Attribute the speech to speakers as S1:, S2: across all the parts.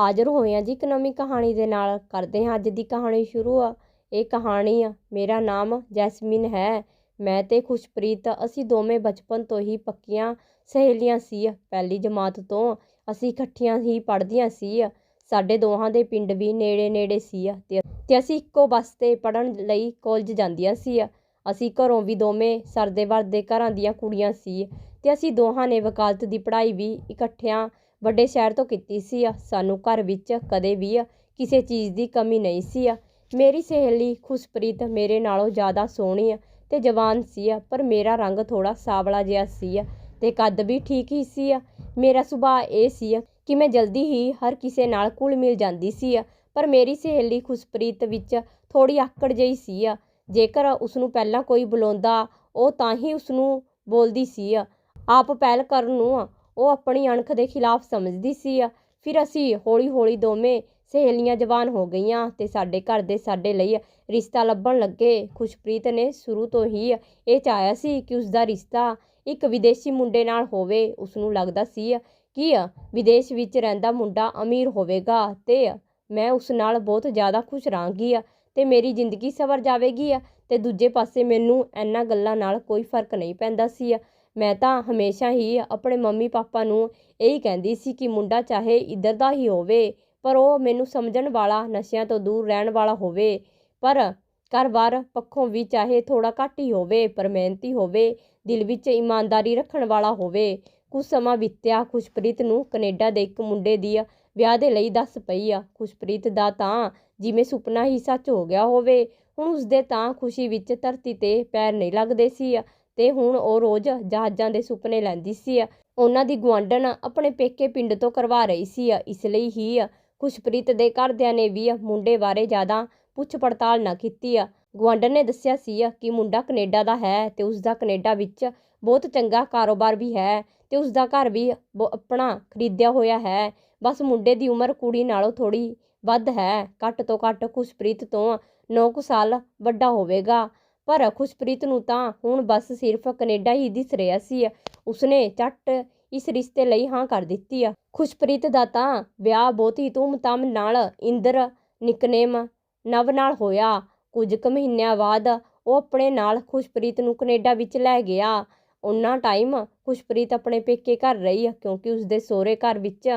S1: ਹਾਜ਼ਰ ਹੋਏ ਹਾਂ ਜੀ ਇੱਕ ਨਵੀਂ ਕਹਾਣੀ ਦੇ ਨਾਲ। ਕਰਦੇ ਹਾਂ ਅੱਜ ਦੀ ਕਹਾਣੀ ਸ਼ੁਰੂ ਆ। ਇਹ ਕਹਾਣੀ ਆ, ਮੇਰਾ ਨਾਮ ਜੈਸਮੀਨ ਹੈ। ਮੈਂ ਤੇ ਖੁਸ਼ਪ੍ਰੀਤ, ਅਸੀਂ ਦੋਵੇਂ ਬਚਪਨ ਤੋਂ ਹੀ ਪੱਕੀਆਂ ਸਹੇਲੀਆਂ ਸੀ। ਪਹਿਲੀ ਜਮਾਤ ਤੋਂ ਅਸੀਂ ਇਕੱਠੀਆਂ ਹੀ ਪੜ੍ਹਦੀਆਂ ਸੀ। ਸਾਡੇ ਦੋਹਾਂ ਦੇ ਪਿੰਡ ਵੀ ਨੇੜੇ ਨੇੜੇ ਸੀ। ਤੇ ਅਸੀਂ ਇੱਕੋ ਬੱਸ ਤੇ ਪੜ੍ਹਨ ਲਈ ਕਾਲਜ ਜਾਂਦੀਆਂ ਸੀ। ਅਸੀਂ ਘਰੋਂ ਵੀ ਦੋਵੇਂ ਸਰਦੇ ਵਰਦੇ ਘਰਾਂ ਦੀਆਂ ਕੁੜੀਆਂ ਸੀ। ਤੇ ਅਸੀਂ ਦੋਹਾਂ ਨੇ ਵਕਾਲਤ ਦੀ ਪੜ੍ਹਾਈ ਵੀ ਇਕੱਠਿਆਂ ਵੱਡੇ ਸ਼ਹਿਰ ਤੋਂ ਕੀਤੀ ਸੀ ਸਾਨੂੰ ਘਰ ਵਿੱਚ ਕਦੇ ਵੀ ਕਿਸੇ ਚੀਜ਼ ਦੀ ਕਮੀ ਨਹੀਂ ਸੀ ਮੇਰੀ ਸਹੇਲੀ ਖੁਸ਼ਪ੍ਰੀਤ ਮੇਰੇ ਨਾਲੋਂ ਜ਼ਿਆਦਾ ਸੋਹਣੀ ਤੇ ਜਵਾਨ ਸੀ ਪਰ ਮੇਰਾ ਰੰਗ ਥੋੜਾ ਸਾਵਲਾ ਜਿਹਾ ਸੀ ਤੇ ਕੱਦ ਵੀ ਠੀਕ ਹੀ ਸੀ ਮੇਰਾ ਸੁਭਾਅ ਇਹ ਸੀ ਕਿ ਮੈਂ ਜਲਦੀ ਹੀ ਹਰ ਕਿਸੇ ਨਾਲ ਕੁਲ ਮਿਲ ਜਾਂਦੀ ਸੀ ਪਰ ਮੇਰੀ ਸਹੇਲੀ ਖੁਸ਼ਪ੍ਰੀਤ ਵਿੱਚ ਥੋੜੀ ਆਕੜ ਜਿਹੀ ਸੀ ਜੇਕਰ ਉਸ ਨੂੰ ਪਹਿਲਾਂ ਕੋਈ ਬੁਲਾਉਂਦਾ, ਉਹ ਤਾਂ ਹੀ ਉਸ ਨੂੰ ਬੋਲਦੀ ਸੀ ਆਪ ਪਹਿਲ ਕਰਨ ਨੂੰ ਉਹ ਆਪਣੀ ਅਣਖ ਦੇ ਖਿਲਾਫ ਸਮਝਦੀ ਸੀ ਫਿਰ ਅਸੀਂ ਹੌਲੀ ਹੌਲੀ ਦੋਵੇਂ ਸਹੇਲੀਆਂ ਜਵਾਨ ਹੋ ਗਈਆਂ ਤੇ ਸਾਡੇ ਘਰ ਦੇ ਸਾਡੇ ਲਈ ਰਿਸ਼ਤਾ ਲੱਭਣ ਲੱਗੇ। ਖੁਸ਼ਪ੍ਰੀਤ ਨੇ ਸ਼ੁਰੂ ਤੋਂ ਹੀ ਇਹ ਚਾਹਿਆ ਸੀ ਕਿ ਉਸ ਦਾ ਰਿਸ਼ਤਾ ਇੱਕ ਵਿਦੇਸ਼ੀ ਮੁੰਡੇ ਨਾਲ ਹੋਵੇ। ਉਸ ਨੂੰ ਲੱਗਦਾ ਸੀ ਕਿ ਵਿਦੇਸ਼ ਵਿੱਚ ਰਹਿੰਦਾ ਮੁੰਡਾ ਅਮੀਰ ਹੋਵੇਗਾ ਤੇ ਮੈਂ ਉਸ ਨਾਲ ਬਹੁਤ ਜ਼ਿਆਦਾ ਖੁਸ਼ ਰਹਾਂਗੀ ਤੇ ਮੇਰੀ ਜ਼ਿੰਦਗੀ ਸਵਰ ਜਾਵੇਗੀ ਤੇ ਦੂਜੇ ਪਾਸੇ ਮੈਨੂੰ ਇਹਨਾਂ ਗੱਲਾਂ ਨਾਲ ਕੋਈ ਫ਼ਰਕ ਨਹੀਂ ਪੈਂਦਾ ਸੀ ਮੈਂ ਤਾਂ ਹਮੇਸ਼ਾ ਹੀ ਆਪਣੇ ਮੰਮੀ ਪਾਪਾ ਨੂੰ ਇਹੀ ਕਹਿੰਦੀ ਸੀ ਕਿ ਮੁੰਡਾ ਚਾਹੇ ਇੱਧਰ ਦਾ ਹੀ ਹੋਵੇ, ਪਰ ਉਹ ਮੈਨੂੰ ਸਮਝਣ ਵਾਲਾ, ਨਸ਼ਿਆਂ ਤੋਂ ਦੂਰ ਰਹਿਣ ਵਾਲਾ ਹੋਵੇ। ਪਰ ਘਰ-ਬਾਰ ਪੱਖੋਂ ਵੀ ਚਾਹੇ ਥੋੜਾ ਘੱਟ ਹੀ ਹੋਵੇ, ਪਰ ਮਿਹਨਤੀ ਹੋਵੇ, ਦਿਲ ਵਿੱਚ ਇਮਾਨਦਾਰੀ ਰੱਖਣ ਵਾਲਾ ਹੋਵੇ। ਕੁਝ ਸਮਾਂ ਬੀਤਿਆ, ਖੁਸ਼ਪ੍ਰੀਤ ਨੂੰ ਕੈਨੇਡਾ ਦੇ ਇੱਕ ਮੁੰਡੇ ਦੀ ਵਿਆਹ ਦੇ ਲਈ ਦੱਸ ਪਈ ਆ। ਖੁਸ਼ਪ੍ਰੀਤ ਦਾ ਤਾਂ ਜਿਵੇਂ ਸੁਪਨਾ ਹੀ ਸੱਚ ਹੋ ਗਿਆ ਹੋਵੇ, ਹੁਣ ਉਸਦੇ ਤਾਂ ਖੁਸ਼ੀ ਵਿੱਚ ਧਰਤੀ ਤੇ ਪੈਰ ਨਹੀਂ ਲੱਗਦੇ ਸੀ। ਤੇ ਹੁਣ ਉਹ ਰੋਜ਼ ਜਹਾਜ਼ਾਂ ਦੇ ਸੁਪਨੇ ਲੈਂਦੀ ਸੀ ਉਹਨਾਂ ਦੀ ਗੁਆਂਢਣ ਆਪਣੇ ਪੇਕੇ ਪਿੰਡ ਤੋਂ ਕਰਵਾ ਰਹੀ ਸੀ ਇਸ ਲਈ ਹੀ ਖੁਸ਼ਪ੍ਰੀਤ ਦੇ ਘਰਦਿਆਂ ਨੇ ਵੀ ਮੁੰਡੇ ਬਾਰੇ ਜ਼ਿਆਦਾ ਪੁੱਛ ਪੜਤਾਲ ਨਾ ਕੀਤੀ ਗੁਆਂਢਣ ਨੇ ਦੱਸਿਆ ਸੀ ਕਿ ਮੁੰਡਾ ਕੈਨੇਡਾ ਦਾ ਹੈ ਤੇ ਉਸ ਦਾ ਕੈਨੇਡਾ ਵਿੱਚ ਬਹੁਤ ਚੰਗਾ ਕਾਰੋਬਾਰ ਵੀ ਹੈ ਤੇ ਉਸ ਦਾ ਘਰ ਵੀ ਆਪਣਾ ਖਰੀਦਿਆ ਹੋਇਆ ਹੈ। ਬਸ ਮੁੰਡੇ ਦੀ ਉਮਰ ਕੁੜੀ ਨਾਲੋਂ ਥੋੜੀ ਵੱਧ ਹੈ। ਘੱਟ ਤੋਂ ਘੱਟ ਖੁਸ਼ਪ੍ਰੀਤ ਤੋਂ 9 ਸਾਲ ਵੱਡਾ ਹੋਵੇਗਾ। ਪਰ ਖੁਸ਼ਪ੍ਰੀਤ ਨੂੰ ਤਾਂ ਹੁਣ ਬਸ ਸਿਰਫ ਕੈਨੇਡਾ ਹੀ ਦਿਸ ਰਿਹਾ ਸੀ। ਉਸਨੇ ਝੱਟ ਇਸ ਰਿਸ਼ਤੇ ਲਈ ਹਾਂ ਕਰ ਦਿੱਤੀ। ਆ ਖੁਸ਼ਪ੍ਰੀਤ ਦਾ ਤਾਂ ਵਿਆਹ ਬਹੁਤ ਹੀ ਧੂਮ-ਧਾਮ ਨਾਲ ਇੰਦਰ ਨਿਕਨੇਮ ਨਵ ਨਾਲ ਹੋਇਆ। ਕੁਝ ਕੁ ਮਹੀਨਿਆਂ ਬਾਅਦ ਉਹ ਆਪਣੇ ਨਾਲ ਖੁਸ਼ਪ੍ਰੀਤ ਨੂੰ ਕੈਨੇਡਾ ਵਿੱਚ ਲੈ ਗਿਆ। ਉਹਨਾਂ ਟਾਈਮ ਖੁਸ਼ਪ੍ਰੀਤ ਆਪਣੇ ਪੇਕੇ ਘਰ ਰਹੀ ਕਿਉਂਕਿ ਉਸਦੇ ਸਹੁਰੇ ਘਰ ਵਿੱਚ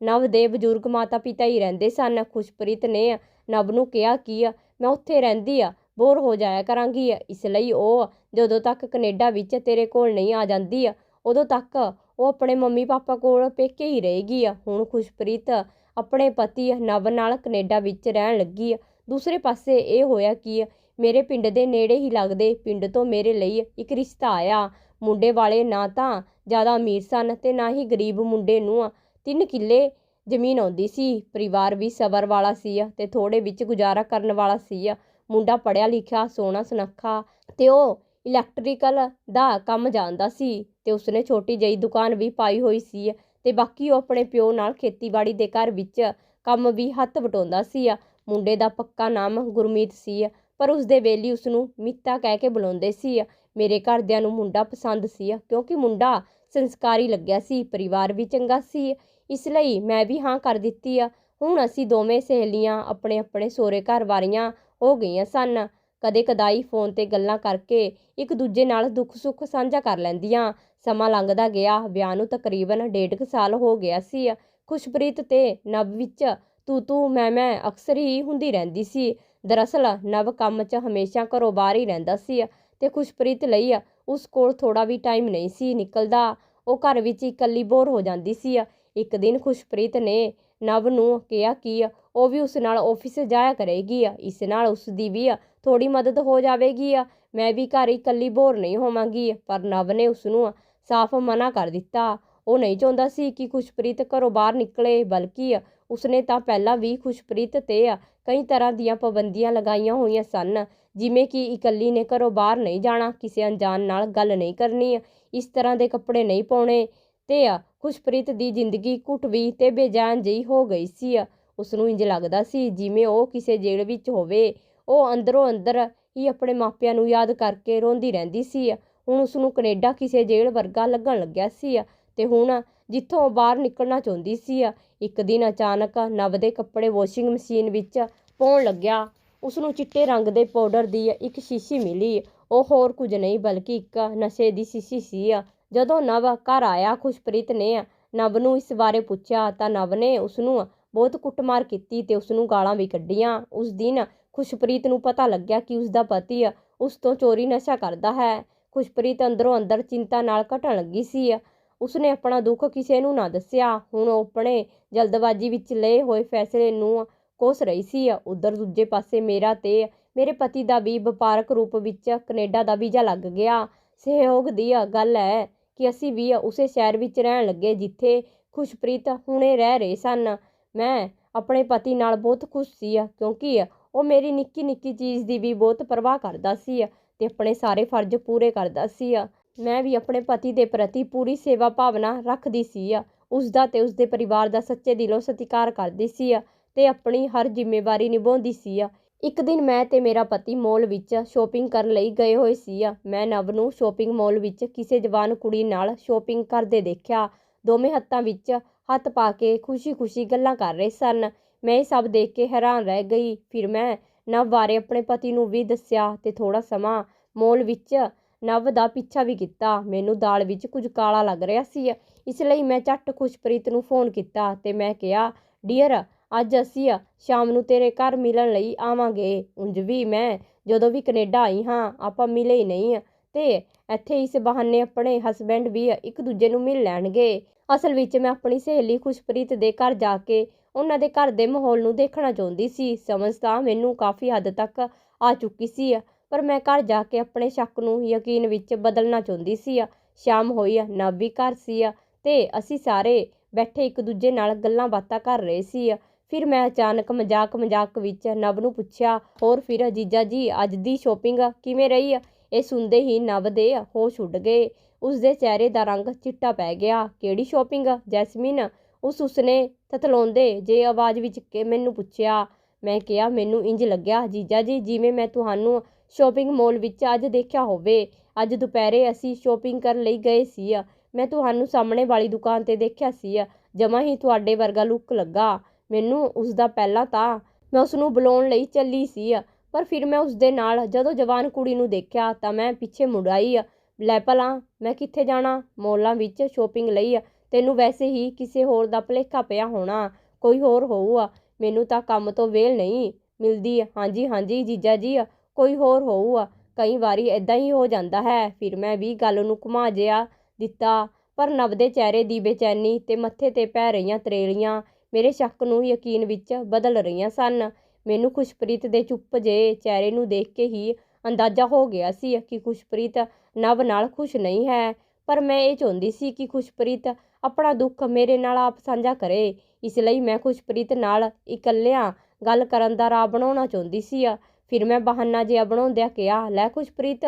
S1: ਨਵ ਦੇ ਬਜ਼ੁਰਗ ਮਾਤਾ ਪਿਤਾ ਹੀ ਰਹਿੰਦੇ ਸਨ। ਖੁਸ਼ਪ੍ਰੀਤ ਨੇ ਨਵ ਨੂੰ ਕਿਹਾ ਕਿ ਮੈਂ ਉੱਥੇ ਰਹਿੰਦੀ ਆ। ਬੋਰ ਹੋ ਜਾਇਆ ਕਰਾਂਗੀ ਇਸ ਲਈ ਉਹ ਜਦੋਂ ਤੱਕ ਕੈਨੇਡਾ ਵਿੱਚ ਤੇਰੇ ਕੋਲ ਨਹੀਂ ਆ ਜਾਂਦੀ ਉਦੋਂ ਤੱਕ ਉਹ ਆਪਣੇ ਮੰਮੀ ਪਾਪਾ ਕੋਲ ਪੇਕੇ ਹੀ ਰਹੇਗੀ ਹੁਣ ਖੁਸ਼ਪ੍ਰੀਤ ਆਪਣੇ ਪਤੀ ਨਵ ਨਾਲ ਕੈਨੇਡਾ ਵਿੱਚ ਰਹਿਣ ਲੱਗੀ ਦੂਸਰੇ ਪਾਸੇ ਇਹ ਹੋਇਆ ਕਿ ਮੇਰੇ ਪਿੰਡ ਦੇ ਨੇੜੇ ਹੀ ਲੱਗਦੇ ਪਿੰਡ ਤੋਂ ਮੇਰੇ ਲਈ ਇੱਕ ਰਿਸ਼ਤਾ ਆਇਆ। ਮੁੰਡੇ ਵਾਲੇ ਨਾ ਤਾਂ ਜ਼ਿਆਦਾ ਅਮੀਰ ਸਨ ਤੇ ਨਾ ਹੀ ਗਰੀਬ ਮੁੰਡੇ ਨੂੰ ਤਿੰਨ ਕਿੱਲੇ ਜ਼ਮੀਨ ਆਉਂਦੀ ਸੀ, ਪਰਿਵਾਰ ਵੀ ਸਬਰ ਵਾਲਾ ਸੀ ਤੇ ਥੋੜੇ ਵਿੱਚ ਗੁਜ਼ਾਰਾ ਕਰਨ ਵਾਲਾ ਸੀ ਮੁੰਡਾ ਪੜਿਆ ਲਿਖਿਆ, ਸੋਹਣਾ ਸੁਨੱਖਾ ਤੇ ਉਹ ਇਲੈਕਟ੍ਰੀਕਲ ਦਾ ਕੰਮ ਜਾਣਦਾ ਸੀ ਤੇ ਉਸਨੇ ਛੋਟੀ ਜਿਹੀ ਦੁਕਾਨ ਵੀ ਪਾਈ ਹੋਈ ਸੀ ਤੇ ਬਾਕੀ ਉਹ ਆਪਣੇ ਪਿਓ ਨਾਲ ਖੇਤੀਬਾੜੀ ਦੇ ਘਰ ਵਿੱਚ ਕੰਮ ਵੀ ਹੱਥ ਵਟਾਉਂਦਾ ਸੀ। ਮੁੰਡੇ ਦਾ ਪੱਕਾ ਨਾਮ ਗੁਰਮੀਤ ਸੀ, ਪਰ ਉਸਦੇ ਵੇਲੀ ਉਸ ਨੂੰ ਮਿੱਤਾ ਕਹਿ ਕੇ ਬੁਲਾਉਂਦੇ ਸੀ। ਮੇਰੇ ਘਰਦਿਆਂ ਨੂੰ ਮੁੰਡਾ ਪਸੰਦ ਸੀ ਕਿਉਂਕਿ ਮੁੰਡਾ ਸੰਸਕਾਰੀ ਲੱਗਿਆ ਸੀ, ਪਰਿਵਾਰ ਵੀ ਚੰਗਾ ਸੀ, ਇਸ ਲਈ ਮੈਂ ਵੀ ਹਾਂ ਕਰ ਦਿੱਤੀ। ਆ ਹੁਣ ਅਸੀਂ ਦੋਵੇਂ ਸਹੇਲੀਆਂ ਆਪਣੇ ਆਪਣੇ ਸੋਰੇ ਘਰ ਵਾਰੀਆਂ ਹੋ ਗਈਆਂ ਸਨ। ਕਦੇ ਕਦਾਈ ਫੋਨ ਤੇ ਗੱਲਾਂ ਕਰਕੇ ਇੱਕ ਦੂਜੇ ਨਾਲ ਦੁੱਖ ਸੁੱਖ ਸਾਂਝਾ ਕਰ ਲੈਂਦੀਆਂ। ਸਮਾਂ ਲੰਘਦਾ ਗਿਆ। ਵਿਆਹ ਨੂੰ ਤਕਰੀਬਨ ਡੇਢ ਕੁ ਸਾਲ ਹੋ ਗਿਆ ਸੀ। ਖੁਸ਼ਪ੍ਰੀਤ ਤੇ ਨਵ ਵਿੱਚ ਤੂੰ ਤੂੰ, ਮੈਂ ਮੈਂ ਅਕਸਰ ਹੀ ਹੁੰਦੀ ਰਹਿੰਦੀ ਸੀ। ਦਰਅਸਲ ਨਵ ਕੰਮ 'ਚ ਹਮੇਸ਼ਾ ਘਰੋਂ ਬਾਹਰ ਹੀ ਰਹਿੰਦਾ ਸੀ ਤੇ ਖੁਸ਼ਪ੍ਰੀਤ ਲਈ ਉਸ ਕੋਲ ਥੋੜਾ ਵੀ ਟਾਈਮ ਨਹੀਂ ਸੀ ਨਿਕਲਦਾ। ਉਹ ਘਰ ਵਿੱਚ ਇਕੱਲੀ ਬੋਰ ਹੋ ਜਾਂਦੀ ਸੀ। ਇੱਕ ਦਿਨ ਖੁਸ਼ਪ੍ਰੀਤ ਨੇ ਨਵ ਨੂੰ ਕਿਹਾ ਕਿ ਉਹ ਵੀ ਉਸ ਨਾਲ ਆਫਿਸ ਜਾਇਆ ਕਰੇਗੀ ਆ, ਇਸ ਨਾਲ ਉਸ ਦੀ ਵੀ ਥੋੜੀ ਮਦਦ ਹੋ ਜਾਵੇਗੀ ਆ। ਮੈਂ ਵੀ ਘਰ ਇਕੱਲੀ ਬੋਰ ਨਹੀਂ ਹੋਵਾਂਗੀ, ਪਰ ਨਵ ਨੇ ਉਸ ਨੂੰ ਸਾਫ਼ ਮਨਾ ਕਰ ਦਿੱਤਾ। ਉਹ ਨਹੀਂ ਚਾਹੁੰਦਾ ਸੀ ਕਿ ਖੁਸ਼ਪ੍ਰੀਤ ਘਰੋਂ ਬਾਹਰ ਨਿਕਲੇ, ਬਲਕਿ ਉਸਨੇ ਤਾਂ ਪਹਿਲਾਂ ਵੀ ਖੁਸ਼ਪ੍ਰੀਤ ਤੇ ਕਈ ਤਰ੍ਹਾਂ ਦੀਆਂ ਪਾਬੰਦੀਆਂ ਲਗਾਈਆਂ ਹੋਈਆਂ ਸਨ, ਜਿਵੇਂ ਕਿ ਇਕੱਲੀ ਨੇ ਘਰੋਂ ਬਾਹਰ ਨਹੀਂ ਜਾਣਾ, ਕਿਸੇ ਅਣਜਾਣ ਨਾਲ ਗੱਲ ਨਹੀਂ ਕਰਨੀ, ਇਸ ਤਰ੍ਹਾਂ ਦੇ ਕੱਪੜੇ ਨਹੀਂ ਪਾਉਣੇ ਤੇ ਖੁਸ਼ਪ੍ਰੀਤ ਦੀ ਜ਼ਿੰਦਗੀ ਘੁੱਟਵੀ ਤੇ ਬੇਜਾਨ ਜਿਹੀ ਹੋ ਗਈ ਸੀ ਉਸ ਨੂੰ ਇੰਜ ਲੱਗਦਾ ਸੀ ਜਿਵੇਂ ਉਹ ਕਿਸੇ ਜੇਲ੍ਹ ਵਿੱਚ ਹੋਵੇ। ਉਹ ਅੰਦਰੋਂ ਅੰਦਰ ਹੀ ਆਪਣੇ ਮਾਪਿਆਂ ਨੂੰ ਯਾਦ ਕਰਕੇ ਰੋਂਦੀ ਰਹਿੰਦੀ ਸੀ। ਹੁਣ ਉਸ ਨੂੰ ਕੈਨੇਡਾ ਕਿਸੇ ਜੇਲ੍ਹ ਵਰਗਾ ਲੱਗਣ ਲੱਗਿਆ ਸੀ ਤੇ ਹੁਣ ਜਿੱਥੋਂ ਬਾਹਰ ਨਿਕਲਣਾ ਚਾਹੁੰਦੀ ਸੀ, ਇੱਕ ਦਿਨ ਅਚਾਨਕ ਨਵ ਦੇ ਕੱਪੜੇ ਵਾਸ਼ਿੰਗ ਮਸ਼ੀਨ ਵਿੱਚ ਪਾਉਣ ਲੱਗਿਆ। ਉਸਨੂੰ ਚਿੱਟੇ ਰੰਗ ਦੇ ਪਾਊਡਰ ਦੀ ਇੱਕ ਸ਼ੀਸ਼ੀ ਮਿਲੀ। ਉਹ ਹੋਰ ਕੁਝ ਨਹੀਂ ਬਲਕਿ ਇੱਕ ਨਸ਼ੇ ਦੀ ਸ਼ੀਸ਼ੀ ਸੀ। ਜਦੋਂ ਨਵ ਘਰ ਆਇਆ, ਖੁਸ਼ਪ੍ਰੀਤ ਨੇ ਨਵ ਨੂੰ ਇਸ ਬਾਰੇ ਪੁੱਛਿਆ ਤਾਂ ਨਵ ਨੇ ਉਸਨੂੰ ਬਹੁਤ ਕੁੱਟਮਾਰ ਕੀਤੀ ਤੇ ਉਸਨੂੰ ਗਾਲਾਂ ਵੀ ਕੱਢੀਆਂ। ਉਸ ਦਿਨ ਖੁਸ਼ਪ੍ਰੀਤ ਨੂੰ ਪਤਾ ਲੱਗਿਆ ਕਿ ਉਸਦਾ ਪਤੀ ਉਸ ਤੋਂ ਚੋਰੀ ਨਸ਼ਾ ਕਰਦਾ ਹੈ। ਖੁਸ਼ਪ੍ਰੀਤ ਅੰਦਰੋਂ ਅੰਦਰ ਚਿੰਤਾ ਨਾਲ ਘਟਣ ਲੱਗੀ ਸੀ। ਉਸਨੇ ਆਪਣਾ ਦੁੱਖ ਕਿਸੇ ਨੂੰ ਨਾ ਦੱਸਿਆ। ਹੁਣ ਉਹ ਆਪਣੇ ਜਲਦਬਾਜ਼ੀ ਵਿੱਚ ਲਏ ਹੋਏ ਫੈਸਲੇ ਨੂੰ ਕੋਸ ਰਹੀ ਸੀ। ਉਧਰ ਦੂਜੇ ਪਾਸੇ ਮੇਰਾ ਤੇ ਮੇਰੇ ਪਤੀ ਦਾ ਵੀ ਵਪਾਰਕ ਰੂਪ ਵਿੱਚ ਕੈਨੇਡਾ ਦਾ ਵੀਜ਼ਾ ਲੱਗ ਗਿਆ। ਸਹਿਯੋਗ ਦੀ ਗੱਲ ਹੈ ਕਿ ਅਸੀਂ ਵੀ ਉਸੇ ਸ਼ਹਿਰ ਵਿੱਚ ਰਹਿਣ ਲੱਗੇ ਜਿੱਥੇ ਖੁਸ਼ਪ੍ਰੀਤ ਹੁਣੇ ਰਹਿ ਰਹੇ ਸਨ। ਮੈਂ ਆਪਣੇ ਪਤੀ ਨਾਲ ਬਹੁਤ ਖੁਸ਼ ਸੀ ਕਿਉਂਕਿ ਉਹ ਮੇਰੀ ਨਿੱਕੀ ਨਿੱਕੀ ਚੀਜ਼ ਦੀ ਵੀ ਬਹੁਤ ਪਰਵਾਹ ਕਰਦਾ ਸੀ ਤੇ ਆਪਣੇ ਸਾਰੇ ਫਰਜ਼ ਪੂਰੇ ਕਰਦਾ ਸੀ ਮੈਂ ਵੀ ਆਪਣੇ ਪਤੀ ਦੇ ਪ੍ਰਤੀ ਪੂਰੀ ਸੇਵਾ ਭਾਵਨਾ ਰੱਖਦੀ ਸੀ ਉਸ ਦਾ ਤੇ ਉਸ ਦੇ ਪਰਿਵਾਰ ਦਾ ਸੱਚੇ ਦਿਲੋਂ ਸਤਿਕਾਰ ਕਰਦੀ ਸੀ ਤੇ ਆਪਣੀ ਹਰ ਜ਼ਿੰਮੇਵਾਰੀ ਨਿਭਾਉਂਦੀ ਸੀ ਇੱਕ ਦਿਨ ਮੈਂ ਤੇ ਮੇਰਾ ਪਤੀ ਮਾਲ ਵਿੱਚ ਸ਼ੋਪਿੰਗ ਕਰਨ ਲਈ ਗਏ ਹੋਏ ਸੀ ਮੈਂ ਨਵ ਨੂੰ ਸ਼ੋਪਿੰਗ ਮਾਲ ਵਿੱਚ ਕਿਸੇ ਜਵਾਨ ਕੁੜੀ ਨਾਲ ਸ਼ੋਪਿੰਗ ਕਰਦੇ ਦੇਖਿਆ। ਦੋਵੇਂ ਹੱਥਾਂ ਵਿੱਚ ਹੱਥ ਪਾ ਕੇ ਖੁਸ਼ੀ-ਖੁਸ਼ੀ ਗੱਲਾਂ ਕਰ ਰਹੇ ਸਨ। ਮੈਂ ਇਹ ਸਭ ਦੇਖ ਕੇ ਹੈਰਾਨ ਰਹਿ ਗਈ। ਫਿਰ ਮੈਂ ਨਵ ਬਾਰੇ ਆਪਣੇ ਪਤੀ ਨੂੰ ਵੀ ਦੱਸਿਆ ਤੇ ਥੋੜਾ ਸਮਾਂ ਮੋਲ ਵਿੱਚ ਨਵ ਦਾ ਪਿੱਛਾ ਵੀ ਕੀਤਾ। ਮੈਨੂੰ ਦਾਲ ਵਿੱਚ ਕੁਝ ਕਾਲਾ ਲੱਗ ਰਿਹਾ ਸੀ। ਇਸ ਲਈ ਮੈਂ ਝੱਟ ਖੁਸ਼ਪ੍ਰੀਤ ਨੂੰ ਫੋਨ ਕੀਤਾ ਤੇ ਮੈਂ ਕਿਹਾ, ਡੀਅਰ, ਅੱਜ ਅਸੀਂ ਸ਼ਾਮ ਨੂੰ ਤੇਰੇ ਘਰ ਮਿਲਣ ਲਈ ਆਵਾਂਗੇ। ਉਂਝ ਵੀ ਮੈਂ ਜਦੋਂ ਵੀ ਕੈਨੇਡਾ ਆਈ ਹਾਂ, ਆਪਾਂ ਮਿਲੇ ਹੀ ਨਹੀਂ। ਤੇ ਇੱਥੇ ਇਸ ਬਹਾਨੇ ਆਪਣੇ ਹਸਬੈਂਡ ਵੀ ਇੱਕ ਦੂਜੇ ਨੂੰ ਮਿਲ ਲੈਣਗੇ। ਅਸਲ ਵਿੱਚ ਮੈਂ ਆਪਣੀ ਸਹੇਲੀ ਖੁਸ਼ਪ੍ਰੀਤ ਦੇ ਘਰ ਜਾ ਕੇ ਉਹਨਾਂ ਦੇ ਘਰ ਦੇ ਮਾਹੌਲ ਨੂੰ ਦੇਖਣਾ ਚਾਹੁੰਦੀ ਸੀ। ਸਮਝ ਤਾਂ ਮੈਨੂੰ ਕਾਫੀ ਹੱਦ ਤੱਕ ਆ ਚੁੱਕੀ ਸੀ, ਪਰ ਮੈਂ ਘਰ ਜਾ ਕੇ ਆਪਣੇ ਸ਼ੱਕ ਨੂੰ ਯਕੀਨ ਵਿੱਚ ਬਦਲਣਾ ਚਾਹੁੰਦੀ ਸੀ। ਸ਼ਾਮ ਹੋਈ, ਨਵ ਵੀ ਘਰ ਸੀ ਤੇ ਅਸੀਂ ਸਾਰੇ ਬੈਠੇ ਇੱਕ ਦੂਜੇ ਨਾਲ ਗੱਲਾਂ ਬਾਤਾਂ ਕਰ ਰਹੇ ਸੀ। ਫਿਰ ਮੈਂ ਅਚਾਨਕ ਮਜ਼ਾਕ ਮਜ਼ਾਕ ਵਿੱਚ ਨਵ ਨੂੰ ਪੁੱਛਿਆ, ਹੋਰ ਫਿਰ ਜੀਜਾ ਜੀ, ਅੱਜ ਦੀ ਸ਼ੋਪਿੰਗ ਕਿਵੇਂ ਰਹੀ? ਇਹ ਸੁਣਦੇ ਹੀ ਨਵ ਦੇ ਹੋਸ਼ ਉੱਡ ਗਏ। ਉਸ ਦੇ ਚਿਹਰੇ ਦਾ ਰੰਗ ਚਿੱਟਾ ਪੈ ਗਿਆ। ਕਿਹੜੀ ਸ਼ੋਪਿੰਗ ਜੈਸਮੀਨ? ਉਸ ਉਸਨੇ ਥਥਲਾਉਂਦੇ ਜੇ ਆਵਾਜ਼ ਵਿੱਚ ਮੈਨੂੰ ਪੁੱਛਿਆ। ਮੈਂ ਕਿਹਾ, ਮੈਨੂੰ ਇੰਜ ਲੱਗਿਆ ਜੀਜਾ ਜੀ, ਜਿਵੇਂ ਮੈਂ ਤੁਹਾਨੂੰ ਸ਼ੋਪਿੰਗ ਮਾਲ ਵਿੱਚ ਅੱਜ ਦੇਖਿਆ ਹੋਵੇ। ਅੱਜ ਦੁਪਹਿਰੇ ਅਸੀਂ ਸ਼ੋਪਿੰਗ ਕਰਨ ਲਈ ਗਏ ਸੀ। ਮੈਂ ਤੁਹਾਨੂੰ ਸਾਹਮਣੇ ਵਾਲੀ ਦੁਕਾਨ ਤੇ ਦੇਖਿਆ ਸੀ। ਜਮਾ ਹੀ ਤੁਹਾਡੇ ਵਰਗਾ ਲੁੱਕ ਲੱਗਾ। ਮੈਨੂੰ ਉਸ ਦਾ ਪਹਿਲਾਂ ਤਾਂ, ਮੈਂ ਉਸ ਨੂੰ ਬੁਲਾਉਣ ਲਈ ਚੱਲੀ ਸੀ। ਪਰ ਫਿਰ ਮੈਂ ਉਸ ਦੇ ਨਾਲ ਜਦੋਂ ਜਵਾਨ ਕੁੜੀ ਨੂੰ ਦੇਖਿਆ ਤਾਂ ਮੈਂ ਪਿੱਛੇ ਮੁੜ ਆਈ ਲੈ ਭਲਾ, ਮੈਂ ਕਿੱਥੇ ਜਾਣਾ? ਮੋਲਾਂ ਵਿੱਚ ਸ਼ੋਪਿੰਗ ਲਈ ਤੈਨੂੰ ਵੈਸੇ ਹੀ ਕਿਸੇ ਹੋਰ ਦਾ ਭਲੇਖਾ ਪਿਆ ਹੋਣਾ। ਕੋਈ ਹੋਰ ਹੋਊਗਾ ਮੈਨੂੰ ਤਾਂ ਕੰਮ ਤੋਂ ਵੇਲ ਨਹੀਂ ਮਿਲਦੀ। ਹਾਂਜੀ ਹਾਂਜੀ, ਜੀਜਾ ਜੀ ਕੋਈ ਹੋਰ ਹੋਊਗਾ ਕਈ ਵਾਰੀ ਇਦਾਂ ਹੀ ਹੋ ਜਾਂਦਾ ਹੈ। ਫਿਰ ਮੈਂ ਵੀ ਗੱਲ ਨੂੰ ਘੁਮਾ ਜਿਆ ਦਿੱਤਾ। ਪਰ ਨਵ ਦੇ ਚਿਹਰੇ ਦੀ ਬੇਚੈਨੀ ਤੇ ਮੱਥੇ ਤੇ ਪੈ ਰਹੀਆਂ ਤਰੇਲੀਆਂ ਮੇਰੇ ਸ਼ੱਕ ਨੂੰ ਯਕੀਨ ਵਿੱਚ ਬਦਲ ਰਹੀਆਂ ਸਨ। ਮੈਨੂੰ ਖੁਸ਼ਪ੍ਰੀਤ ਦੇ ਚੁੱਪ ਜਿਹੇ ਚਿਹਰੇ ਨੂੰ ਦੇਖ ਕੇ ਹੀ ਅੰਦਾਜ਼ਾ ਹੋ ਗਿਆ ਸੀ ਕਿ ਖੁਸ਼ਪ੍ਰੀਤ ਨਵ ਨਾਲ ਖੁਸ਼ ਨਹੀਂ ਹੈ। ਪਰ ਮੈਂ ਇਹ ਚਾਹੁੰਦੀ ਸੀ ਕਿ ਖੁਸ਼ਪ੍ਰੀਤ ਆਪਣਾ ਦੁੱਖ ਮੇਰੇ ਨਾਲ ਆਪ ਸਾਂਝਾ ਕਰੇ। ਇਸ ਲਈ ਮੈਂ ਖੁਸ਼ਪ੍ਰੀਤ ਨਾਲ ਇਕੱਲਿਆਂ ਗੱਲ ਕਰਨ ਦਾ ਰਾਹ ਬਣਾਉਣਾ ਚਾਹੁੰਦੀ ਸੀ। ਫਿਰ ਮੈਂ ਬਹਾਨਾ ਜਿਹਾ ਬਣਾਉਂਦਿਆਂ ਕਿਹਾ, ਲੈ ਖੁਸ਼ਪ੍ਰੀਤ,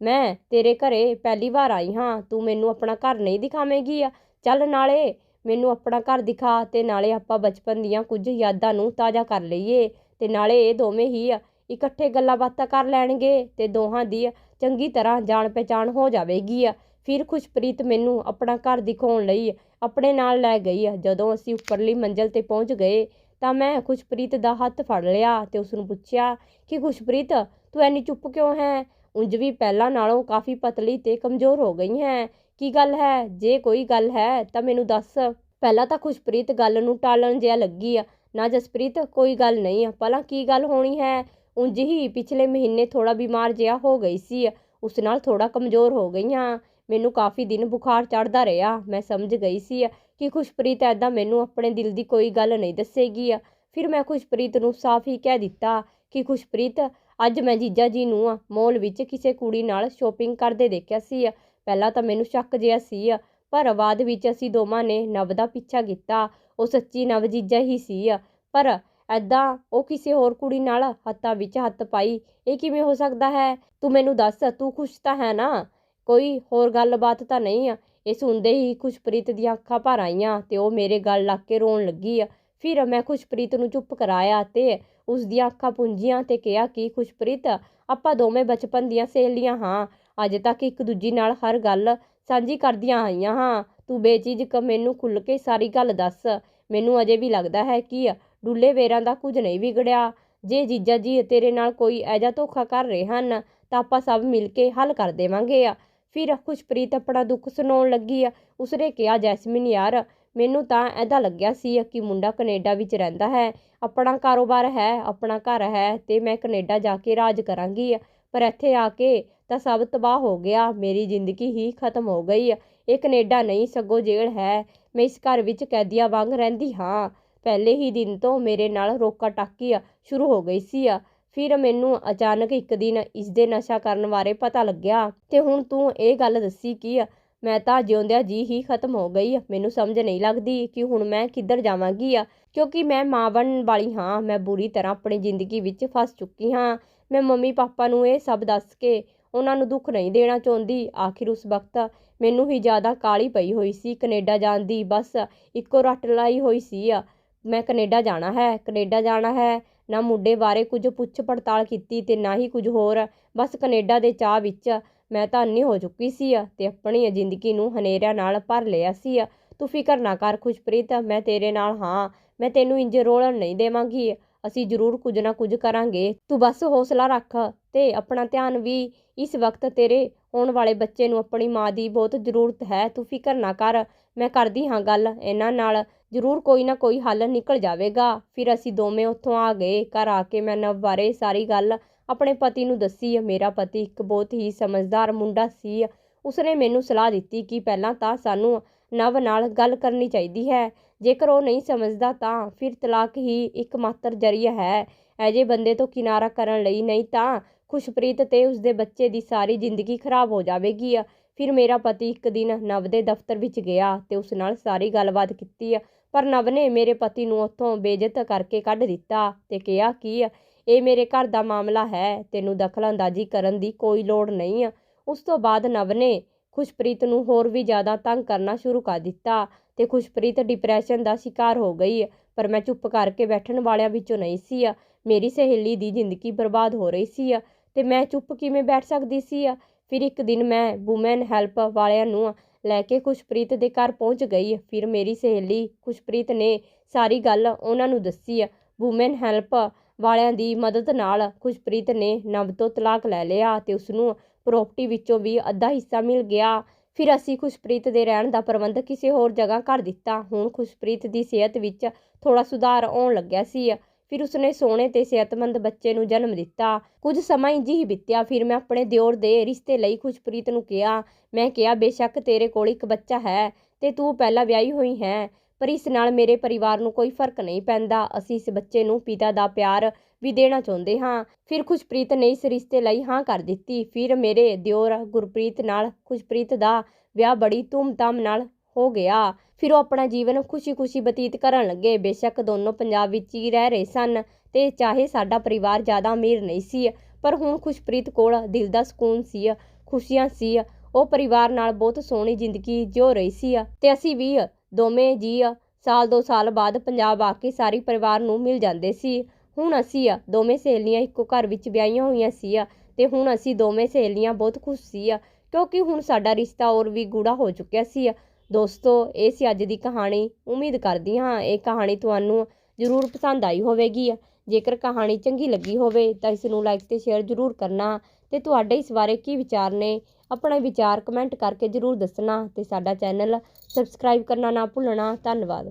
S1: ਮੈਂ ਤੇਰੇ ਘਰੇ ਪਹਿਲੀ ਵਾਰ ਆਈ ਹਾਂ। ਤੂੰ ਮੈਨੂੰ ਆਪਣਾ ਘਰ ਨਹੀਂ ਦਿਖਾਵੇਂਗੀ। ਚੱਲ ਨਾਲੇ ਮੈਨੂੰ ਆਪਣਾ ਘਰ ਦਿਖਾ ਤੇ ਨਾਲੇ ਆਪਾਂ ਬਚਪਨ ਦੀਆਂ ਕੁਝ ਯਾਦਾਂ ਨੂੰ ਤਾਜ਼ਾ ਕਰ ਲਈਏ। ਤੇ ਨਾਲੇ ਇਹ ਦੋਵੇਂ ਹੀ ਇਕੱਠੇ ਗੱਲਾਂ ਬਾਤਾਂ ਕਰ ਲੈਣਗੇ ਤੇ ਦੋਹਾਂ ਦੀ ਚੰਗੀ ਤਰ੍ਹਾਂ ਜਾਣ ਪਛਾਣ ਹੋ ਜਾਵੇਗੀ ਫਿਰ ਖੁਸ਼ਪ੍ਰੀਤ ਮੈਨੂੰ ਆਪਣਾ ਘਰ ਦਿਖਾਉਣ ਲਈ ਆਪਣੇ ਨਾਲ ਲੈ ਗਈ ਜਦੋਂ ਅਸੀਂ ਉੱਪਰਲੀ ਮੰਜ਼ਲ ਤੇ ਪਹੁੰਚ ਗਏ ਤਾਂ ਮੈਂ ਖੁਸ਼ਪ੍ਰੀਤ ਦਾ ਹੱਥ ਫੜ ਲਿਆ ਤੇ ਉਸ ਨੂੰ ਪੁੱਛਿਆ ਕਿ ਖੁਸ਼ਪ੍ਰੀਤ, ਤੂੰ ਐਨੀ ਚੁੱਪ ਕਿਉਂ ਹੈ? ਉਂਝ ਵੀ ਪਹਿਲਾਂ ਨਾਲੋਂ ਕਾਫੀ ਪਤਲੀ ਤੇ ਕਮਜ਼ੋਰ ਹੋ ਗਈ ਹੈ। ਕੀ ਗੱਲ ਹੈ? ਜੇ ਕੋਈ ਗੱਲ ਹੈ ਤਾਂ ਮੈਨੂੰ ਦੱਸ। ਪਹਿਲਾਂ ਤਾਂ ਖੁਸ਼ਪ੍ਰੀਤ ਗੱਲ ਨੂੰ ਟਾਲਣ ਜਿਹਾ ਲੱਗੀ ਆ ਨਾ ਜਸਪ੍ਰੀਤ, ਕੋਈ ਗੱਲ ਨਹੀਂ। ਆ ਪਹਿਲਾਂ ਕੀ ਗੱਲ ਹੋਣੀ ਹੈ? ਉਂਝ ਹੀ ਪਿਛਲੇ ਮਹੀਨੇ ਥੋੜਾ ਬਿਮਾਰ ਜਿਹਾ ਹੋ ਗਈ ਸੀ। ਉਸ ਨਾਲ ਥੋੜਾ ਕਮਜ਼ੋਰ ਹੋ ਗਈ ਹਾਂ ਮੈਨੂੰ ਕਾਫੀ ਦਿਨ ਬੁਖਾਰ ਚੜਦਾ ਰਿਹਾ। ਮੈਂ ਸਮਝ ਗਈ ਸੀ ਕਿ ਖੁਸ਼ਪ੍ਰੀਤ ਐਦਾਂ ਮੈਨੂੰ ਆਪਣੇ ਦਿਲ ਦੀ ਕੋਈ ਗੱਲ ਨਹੀਂ ਦੱਸੇਗੀ। ਫਿਰ ਮੈਂ ਖੁਸ਼ਪ੍ਰੀਤ ਨੂੰ ਸਾਫ਼ ਹੀ ਕਹਿ ਦਿੱਤਾ ਕਿ ਖੁਸ਼ਪ੍ਰੀਤ, ਅੱਜ ਮੈਂ ਜੀਜਾ ਜੀ ਨੂੰ ਮੋਲ ਵਿੱਚ ਕਿਸੇ ਕੁੜੀ ਨਾਲ ਸ਼ੋਪਿੰਗ ਕਰਦੇ ਦੇਖਿਆ ਸੀ। ਪਹਿਲਾਂ ਤਾਂ ਮੈਨੂੰ ਸ਼ੱਕ ਜਿਹਾ ਸੀ, ਪਰ ਬਾਅਦ ਵਿੱਚ ਅਸੀਂ ਦੋਵਾਂ ਨੇ ਨਵ ਦਾ ਪਿੱਛਾ ਕੀਤਾ। ਉਹ ਸੱਚੀ ਨਵਜੀਜਾ ਹੀ ਸੀ ਪਰ ਐਦਾਂ ਉਹ ਕਿਸੇ ਹੋਰ ਕੁੜੀ ਨਾਲ ਹੱਥਾਂ ਵਿੱਚ ਹੱਥ ਪਾਈ, ਇਹ ਕਿਵੇਂ ਹੋ ਸਕਦਾ ਹੈ? ਤੂੰ ਮੈਨੂੰ ਦੱਸ, ਤੂੰ ਖੁਸ਼ ਤਾਂ ਹੈ ਨਾ? ਕੋਈ ਹੋਰ ਗੱਲਬਾਤ ਤਾਂ ਨਹੀਂ ਆ। ਇਹ ਸੁਣਦੇ ਹੀ ਖੁਸ਼ਪ੍ਰੀਤ ਦੀਆਂ ਅੱਖਾਂ ਭਰ ਆਈਆਂ ਤੇ ਉਹ ਮੇਰੇ ਗੱਲ ਲੱਗ ਕੇ ਰੋਣ ਲੱਗੀ ਆ। ਫਿਰ ਮੈਂ ਖੁਸ਼ਪ੍ਰੀਤ ਨੂੰ ਚੁੱਪ ਕਰਾਇਆ ਤੇ ਉਸ ਦੀਆਂ ਅੱਖਾਂ ਪੁੰਜੀਆਂ ਤੇ ਕਿਹਾ ਕਿ, ਖੁਸ਼ਪ੍ਰੀਤ, ਆਪਾਂ ਦੋਵੇਂ ਬਚਪਨ ਦੀਆਂ ਸਹੇਲੀਆਂ ਹਾਂ। ਅੱਜ ਤੱਕ ਇੱਕ ਦੂਜੀ ਨਾਲ ਹਰ ਗੱਲ ਸਾਂਝੀ ਕਰਦੀਆਂ ਆਈਆਂ ਹਾਂ। ਤੂੰ ਬੇਚੀਜ਼ਕ ਮੈਨੂੰ ਖੁੱਲ੍ਹ ਕੇ ਸਾਰੀ ਗੱਲ ਦੱਸ। ਮੈਨੂੰ ਅਜੇ ਵੀ ਲੱਗਦਾ ਹੈ ਕਿ ਡੁੱਲੇ ਵੇਰਾਂ ਦਾ ਕੁਝ ਨਹੀਂ ਵਿਗੜਿਆ। ਜੇ ਜੀਜਾ ਜੀ ਤੇਰੇ ਨਾਲ ਕੋਈ ਐਜਾ ਧੋਖਾ ਕਰ ਰਹੇ ਹਨ, ਤਾਂ ਆਪਾਂ ਸਭ ਮਿਲ ਕੇ ਹੱਲ ਕਰ ਦੇਵਾਂਗੇ। ਆ ਫਿਰ ਖੁਸ਼ਪ੍ਰੀਤ ਆਪਣਾ ਦੁੱਖ ਸੁਣਾਉਣ ਲੱਗੀ। ਆ ਉਸਨੇ ਕਿਹਾ, ਜੈਸਮੀਨ ਯਾਰ, ਮੈਨੂੰ ਤਾਂ ਐਦਾ ਲੱਗਿਆ ਸੀ ਕਿ ਮੁੰਡਾ ਕੈਨੇਡਾ ਵਿੱਚ ਰਹਿੰਦਾ ਹੈ। ਆਪਣਾ ਕਾਰੋਬਾਰ ਹੈ, ਆਪਣਾ ਘਰ ਹੈ ਤੇ ਮੈਂ ਕੈਨੇਡਾ ਜਾ ਕੇ ਰਾਜ ਕਰਾਂਗੀ। ਪਰ ਇੱਥੇ ਆ ਕੇ ਤਾਂ ਸਭ ਤਬਾਹ ਹੋ ਗਿਆ। ਮੇਰੀ ਜ਼ਿੰਦਗੀ ਹੀ ਖਤਮ ਹੋ ਗਈ। ਇਹ ਕੈਨੇਡਾ ਨਹੀਂ ਸਗੋਂ ਜੇਲ੍ਹ ਹੈ। ਮੈਂ ਇਸ ਘਰ ਵਿੱਚ ਕੈਦੀਆਂ ਵਾਂਗ ਰਹਿੰਦੀ ਹਾਂ। ਪਹਿਲੇ ਹੀ ਦਿਨ ਤੋਂ ਮੇਰੇ ਨਾਲ ਰੋਕਾ ਟਾਕੀ ਸ਼ੁਰੂ ਹੋ ਗਈ ਸੀ। ਆ ਫਿਰ ਮੈਨੂੰ ਅਚਾਨਕ ਇੱਕ ਦਿਨ ਇਸ ਦੇ ਨਸ਼ਾ ਕਰਨ ਬਾਰੇ ਪਤਾ ਲੱਗਿਆ ਤੇ ਹੁਣ ਤੂੰ ਇਹ ਗੱਲ ਦੱਸੀ ਕਿ ਮੈਂ ਤਾਂ ਜਿਉਂਦਿਆਂ ਜੀ ਹੀ ਖਤਮ ਹੋ ਗਈ। ਮੈਨੂੰ ਸਮਝ ਨਹੀਂ ਲੱਗਦੀ ਕਿ ਹੁਣ ਮੈਂ ਕਿੱਧਰ ਜਾਵਾਂਗੀ ਆ ਕਿਉਂਕਿ ਮੈਂ ਮਾਂ ਬਣਨ ਵਾਲੀ ਹਾਂ। ਮੈਂ ਬੁਰੀ ਤਰ੍ਹਾਂ ਆਪਣੀ ਜ਼ਿੰਦਗੀ ਵਿੱਚ ਫਸ ਚੁੱਕੀ ਹਾਂ। ਮੈਂ ਮੰਮੀ ਪਾਪਾ ਨੂੰ ਇਹ ਸਭ ਦੱਸ ਕੇ ਉਹਨਾਂ ਨੂੰ ਦੁੱਖ ਨਹੀਂ ਦੇਣਾ ਚਾਹੁੰਦੀ। ਆਖਿਰ ਉਸ ਵਕਤ ਮੈਨੂੰ ਹੀ ਜ਼ਿਆਦਾ ਕਾਲੀ ਪਈ ਹੋਈ ਸੀ। ਕੈਨੇਡਾ ਜਾਣ ਦੀ ਬਸ ਇੱਕੋ ਰੱਟ ਲਾਈ ਹੋਈ ਸੀ। ਆ ਮੈਂ ਕੈਨੇਡਾ ਜਾਣਾ ਹੈ, ਕੈਨੇਡਾ ਜਾਣਾ ਹੈ। ਨਾ ਮੁੰਡੇ ਬਾਰੇ ਕੁਝ ਪੁੱਛ ਪੜਤਾਲ ਕੀਤੀ ਤੇ ਨਾ ਹੀ ਕੁਝ ਹੋਰ। ਬਸ ਕੈਨੇਡਾ ਦੇ ਚਾਹ ਵਿੱਚ ਮੈਂ ਤਾਂ ਅੰਨੀ ਹੋ ਚੁੱਕੀ ਸੀ ਤੇ ਆਪਣੀ ਜ਼ਿੰਦਗੀ ਨੂੰ ਹਨੇਰਿਆਂ ਨਾਲ ਭਰ ਲਿਆ ਸੀ। ਤੂੰ ਫਿਕਰ ਨਾ ਕਰ ਖੁਸ਼ਪ੍ਰੀਤ, ਮੈਂ ਤੇਰੇ ਨਾਲ ਹਾਂ। ਮੈਂ ਤੈਨੂੰ ਇੰਜ ਰੋਲਣ ਨਹੀਂ ਦੇਵਾਂਗੀ। ਅਸੀਂ ਜ਼ਰੂਰ ਕੁਝ ਨਾ ਕੁਝ ਕਰਾਂਗੇ। ਤੂੰ ਬਸ ਹੌਸਲਾ ਰੱਖ ਤੇ ਆਪਣਾ ਧਿਆਨ ਵੀ ਇਸ ਵਕਤ ਤੇਰੇ ਹੋਣ ਵਾਲੇ ਬੱਚੇ ਨੂੰ ਆਪਣੀ ਮਾਂ ਦੀ ਬਹੁਤ ਜ਼ਰੂਰਤ ਹੈ। ਤੂੰ ਫਿਕਰ ਨਾ ਕਰ, ਮੈਂ ਕਰਦੀ ਹਾਂ ਗੱਲ। ਇਹਨਾਂ ਨਾਲ ਜ਼ਰੂਰ ਕੋਈ ਨਾ ਕੋਈ ਹੱਲ ਨਿਕਲ ਜਾਵੇਗਾ। ਫਿਰ ਅਸੀਂ ਦੋਵੇਂ ਉੱਥੋਂ ਆ ਗਏ। ਘਰ ਆ ਕੇ ਮੈਂ ਨਵ ਬਾਰੇ ਸਾਰੀ ਗੱਲ ਆਪਣੇ ਪਤੀ ਨੂੰ ਦੱਸੀ। ਮੇਰਾ ਪਤੀ ਇੱਕ ਬਹੁਤ ਹੀ ਸਮਝਦਾਰ ਮੁੰਡਾ ਸੀ। ਉਸਨੇ ਮੈਨੂੰ ਸਲਾਹ ਦਿੱਤੀ ਕਿ ਪਹਿਲਾਂ ਤਾਂ ਸਾਨੂੰ ਨਵ ਨਾਲ ਗੱਲ ਕਰਨੀ ਚਾਹੀਦੀ ਹੈ। ਜੇਕਰ ਉਹ ਨਹੀਂ ਸਮਝਦਾ ਤਾਂ ਫਿਰ ਤਲਾਕ ਹੀ ਇੱਕਮਾਤਰ ਜ਼ਰੀਆ ਹੈ। ਐਜੇ ਬੰਦੇ ਤੋਂ ਕਿਨਾਰਾ ਕਰਨ ਲਈ ਨਹੀਂ ਤਾਂ ਖੁਸ਼ਪ੍ਰੀਤ ਤੇ ਉਸਦੇ ਬੱਚੇ ਦੀ ਸਾਰੀ ਜ਼ਿੰਦਗੀ ਖਰਾਬ ਹੋ ਜਾਵੇਗੀ। ਫਿਰ ਮੇਰਾ ਪਤੀ ਇੱਕ ਦਿਨ ਨਵ ਦੇ ਦਫ਼ਤਰ ਵਿੱਚ ਗਿਆ ਤੇ ਉਸ ਨਾਲ ਸਾਰੀ ਗੱਲਬਾਤ ਕੀਤੀ। ਪਰ ਨਵ ਨੇ ਮੇਰੇ ਪਤੀ ਨੂੰ ਉੱਥੋਂ ਬੇਇੱਜ਼ਤ ਕਰਕੇ ਕੱਢ ਦਿੱਤਾ ਤੇ ਕਿਹਾ ਕਿ ਇਹ ਮੇਰੇ ਘਰ ਦਾ ਮਾਮਲਾ ਹੈ, ਤੈਨੂੰ ਦਖਲ ਅੰਦਾਜ਼ੀ ਕਰਨ ਦੀ ਕੋਈ ਲੋੜ ਨਹੀਂ। ਉਸ ਤੋਂ ਬਾਅਦ ਨਵ ਨੇ ਖੁਸ਼ਪ੍ਰੀਤ ਨੂੰ ਹੋਰ ਵੀ ਜ਼ਿਆਦਾ ਤੰਗ ਕਰਨਾ ਸ਼ੁਰੂ ਕਰ ਦਿੱਤਾ ਤੇ ਖੁਸ਼ਪ੍ਰੀਤ ਡਿਪਰੈਸ਼ਨ ਦਾ ਸ਼ਿਕਾਰ ਹੋ ਗਈ। ਪਰ ਮੈਂ ਚੁੱਪ ਕਰਕੇ ਬੈਠਣ ਵਾਲਿਆਂ ਵਿੱਚੋਂ ਨਹੀਂ ਸੀ। ਮੇਰੀ ਸਹੇਲੀ ਦੀ ਜ਼ਿੰਦਗੀ ਬਰਬਾਦ ਹੋ ਰਹੀ ਸੀ ਤੇ ਮੈਂ ਚੁੱਪ ਕਿਵੇਂ ਬੈਠ ਸਕਦੀ ਸੀ? ਫਿਰ ਇੱਕ ਦਿਨ ਮੈਂ ਵੂਮਨ ਹੈਲਪ ਵਾਲਿਆਂ ਨੂੰ ਲੈ ਕੇ ਖੁਸ਼ਪ੍ਰੀਤ ਦੇ ਘਰ ਪਹੁੰਚ ਗਈ। ਫਿਰ ਮੇਰੀ ਸਹੇਲੀ ਖੁਸ਼ਪ੍ਰੀਤ ਨੇ ਸਾਰੀ ਗੱਲ ਉਹਨਾਂ ਨੂੰ ਦੱਸੀ। ਵੂਮਨ ਹੈਲਪ ਵਾਲਿਆਂ ਦੀ ਮਦਦ ਨਾਲ ਖੁਸ਼ਪ੍ਰੀਤ ਨੇ ਨਵ ਤੋਂ ਤਲਾਕ ਲੈ ਲਿਆ ਤੇ ਉਸ ਨੂੰ ਪ੍ਰਾਪਰਟੀ ਵਿੱਚੋਂ ਵੀ ਅੱਧਾ ਹਿੱਸਾ ਮਿਲ ਗਿਆ। ਫਿਰ ਅਸੀਂ ਖੁਸ਼ਪ੍ਰੀਤ ਦੇ ਰਹਿਣ ਦਾ ਪ੍ਰਬੰਧ ਕਿਸੇ ਹੋਰ ਜਗ੍ਹਾ ਕਰ ਦਿੱਤਾ। ਹੁਣ ਖੁਸ਼ਪ੍ਰੀਤ ਦੀ ਸਿਹਤ ਵਿੱਚ ਥੋੜਾ ਸੁਧਾਰ ਆਉਣ ਲੱਗਿਆ ਸੀ। ਫਿਰ ਉਸਨੇ ਸੋਹਣੇ ਤੇ ਸਿਹਤਮੰਦ ਬੱਚੇ ਨੂੰ ਜਨਮ ਦਿੱਤਾ। ਕੁਝ ਸਮਾਂ ਇੰਜ ਹੀ ਬੀਤਿਆ। ਫਿਰ ਮੈਂ ਆਪਣੇ ਦਿਓਰ ਦੇ ਰਿਸ਼ਤੇ ਲਈ ਖੁਸ਼ਪ੍ਰੀਤ ਨੂੰ ਕਿਹਾ, ਮੈਂ ਕਿਹਾ, ਬੇਸ਼ੱਕ ਤੇਰੇ ਕੋਲ ਇੱਕ ਬੱਚਾ ਹੈ ਤੇ ਤੂੰ ਪਹਿਲਾਂ ਵਿਆਹੀ ਹੋਈ ਹੈ, ਪਰ ਇਸ ਨਾਲ ਮੇਰੇ ਪਰਿਵਾਰ ਨੂੰ ਕੋਈ ਫ਼ਰਕ ਨਹੀਂ ਪੈਂਦਾ। ਅਸੀਂ ਇਸ ਬੱਚੇ ਨੂੰ ਪਿਤਾ ਦਾ ਪਿਆਰ ਵੀ ਦੇਣਾ ਚਾਹੁੰਦੇ ਹਾਂ। ਫਿਰ ਖੁਸ਼ਪ੍ਰੀਤ ਨੇ ਇਸ ਰਿਸ਼ਤੇ ਲਈ ਹਾਂ ਕਰ ਦਿੱਤੀ। ਫਿਰ ਮੇਰੇ ਦਿਓਰ ਗੁਰਪ੍ਰੀਤ ਨਾਲ ਖੁਸ਼ਪ੍ਰੀਤ ਦਾ ਵਿਆਹ ਬੜੀ ਧੂਮਧਾਮ ਨਾਲ ਹੋ ਗਿਆ। ਫਿਰ ਉਹ ਆਪਣਾ ਜੀਵਨ ਖੁਸ਼ੀ-ਖੁਸ਼ੀ ਬਤੀਤ ਕਰਨ ਲੱਗੇ। ਬੇਸ਼ੱਕ ਦੋਨੋਂ ਪੰਜਾਬ ਵਿੱਚ ਹੀ ਰਹਿ ਰਹੇ ਸਨ ਤੇ ਚਾਹੇ ਸਾਡਾ ਪਰਿਵਾਰ ਜ਼ਿਆਦਾ ਅਮੀਰ ਨਹੀਂ ਸੀ, ਪਰ ਹੁਣ ਖੁਸ਼ਪ੍ਰੀਤ ਕੋਲ ਦਿਲ ਦਾ ਸਕੂਨ ਸੀ, ਖੁਸ਼ੀਆਂ ਸੀ। ਉਹ ਪਰਿਵਾਰ ਨਾਲ ਬਹੁਤ ਸੋਹਣੀ ਜ਼ਿੰਦਗੀ ਜਿਉ ਰਹੀ ਸੀ ਤੇ ਅਸੀਂ ਵੀ ਦੋਵੇਂ ਜੀ ਸਾਲ ਦੋ ਸਾਲ ਬਾਅਦ ਪੰਜਾਬ ਆ ਕੇ ਸਾਰੇ ਪਰਿਵਾਰ ਨੂੰ ਮਿਲ ਜਾਂਦੇ ਸੀ। ਹੁਣ ਅਸੀਂ ਦੋਵੇਂ ਸਹੇਲੀਆਂ ਇੱਕੋ ਘਰ ਵਿੱਚ ਵਿਆਹੀਆਂ ਹੋਈਆਂ ਸੀ ਆ, ਤੇ ਹੁਣ ਅਸੀਂ ਦੋਵੇਂ ਸਹੇਲੀਆਂ ਬਹੁਤ ਖੁਸ਼ ਸੀ ਆ, ਕਿਉਂਕਿ ਹੁਣ ਸਾਡਾ ਰਿਸ਼ਤਾ ਹੋਰ ਵੀ ਗੂੜਾ ਹੋ ਚੁੱਕਿਆ ਸੀ ਆ। ਦੋਸਤੋ, ਇਹ ਸੀ ਅੱਜ ਦੀ ਕਹਾਣੀ। ਉਮੀਦ ਕਰਦੀ ਹਾਂ ਇਹ ਕਹਾਣੀ ਤੁਹਾਨੂੰ ਜ਼ਰੂਰ ਪਸੰਦ ਆਈ ਹੋਵੇਗੀ ਜੇਕਰ ਕਹਾਣੀ ਚੰਗੀ ਲੱਗੀ ਹੋਵੇ ਤਾਂ ਇਸ ਨੂੰ ਲਾਈਕ ਤੇ ਸ਼ੇਅਰ ਜ਼ਰੂਰ ਕਰਨਾ। ਤੇ ਤੁਹਾਡੇ ਇਸ ਬਾਰੇ ਕੀ ਵਿਚਾਰ ਨੇ, ਆਪਣੇ ਵਿਚਾਰ ਕਮੈਂਟ ਕਰਕੇ ਜ਼ਰੂਰ ਦੱਸਣਾ ਤੇ ਸਾਡਾ ਚੈਨਲ ਸਬਸਕ੍ਰਾਈਬ ਕਰਨਾ ਨਾ ਭੁੱਲਣਾ। ਧੰਨਵਾਦ।